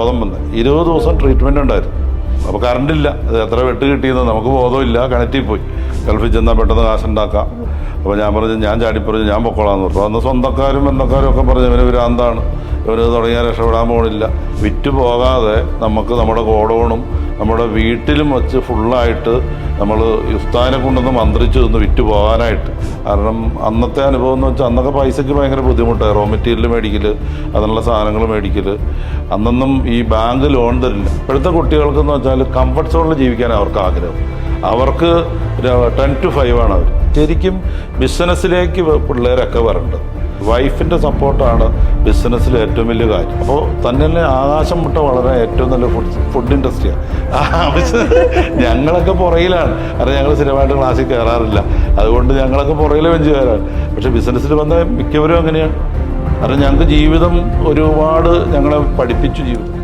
ബോധം വന്ന്. ഇരുപത് ദിവസം ട്രീറ്റ്മെന്റ് ഉണ്ടായിരുന്നു. അപ്പോൾ കറണ്ട് ഇല്ല. അത് എത്ര വെട്ട് കിട്ടിയെന്ന് നമുക്ക് ബോധമില്ല കിണറ്റിൽ പോയി. ഗൾഫിൽ ചെന്നാൽ പെട്ടെന്ന് കാശുണ്ടാക്കാം അപ്പോൾ ഞാൻ പറഞ്ഞു ഞാൻ ചാടിപ്പറഞ്ഞു ഞാൻ പൊക്കോളാന്ന് പറഞ്ഞു. അന്ന് സ്വന്തക്കാരും ബന്ധക്കാരും ഒക്കെ പറഞ്ഞു ഇവന് ഭ്രാന്താണ്. ഇവർ തുടങ്ങിയാൽ രക്ഷപ്പെടാൻ പോകണില്ല വിറ്റ് പോകാതെ നമുക്ക് നമ്മുടെ ഗോഡൗണും നമ്മുടെ വീട്ടിലും വച്ച് ഫുള്ളായിട്ട് നമ്മൾ ഇഫ്താനെ കൊണ്ടൊന്ന് മന്ത്രിച്ച് ഒന്ന് വിറ്റ് പോകാനായിട്ട് കാരണം അന്നത്തെ അനുഭവം എന്ന് വെച്ചാൽ അന്നൊക്കെ പൈസയ്ക്ക് ഭയങ്കര ബുദ്ധിമുട്ടാണ് റോ മെറ്റീരിയൽ മേടിക്കൽ അതിനുള്ള സാധനങ്ങൾ മേടിക്കൽ അന്നൊന്നും ഈ ബാങ്ക് ലോൺ തരില്ല. ഇപ്പോഴത്തെ കുട്ടികൾക്കെന്ന് വെച്ചാൽ കംഫർട്ട് സോണിൽ ജീവിക്കാൻ അവർക്ക് ആഗ്രഹം. അവർക്ക് ടെൻ ടു ഫൈവ് ആണ് അവർ ശരിക്കും ബിസിനസ്സിലേക്ക് പിള്ളേരൊക്കെ വരേണ്ടത് വൈഫിന്റെ സപ്പോർട്ടാണ് ബിസിനസ്സിൽ ഏറ്റവും വലിയ കാര്യം. അപ്പോൾ തന്നെ ആകാശം മുട്ട വളരെ ഏറ്റവും നല്ല ഫുഡ് ഫുഡ് ഇൻഡസ്ട്രിയാണ് ഞങ്ങളൊക്കെ പുറയിലാണ് കാരണം ഞങ്ങൾ സ്ഥിരമായിട്ട് ക്ലാസ്സിൽ കയറാറില്ല അതുകൊണ്ട് ഞങ്ങളൊക്കെ പുറകിലെ കയറാറ് പക്ഷേ ബിസിനസ്സിൽ വന്നാൽ മിക്കവരും അങ്ങനെയാണ് കാരണം ഞങ്ങൾക്ക് ജീവിതം ഒരുപാട് ഞങ്ങളെ പഠിപ്പിച്ചു ജീവിതം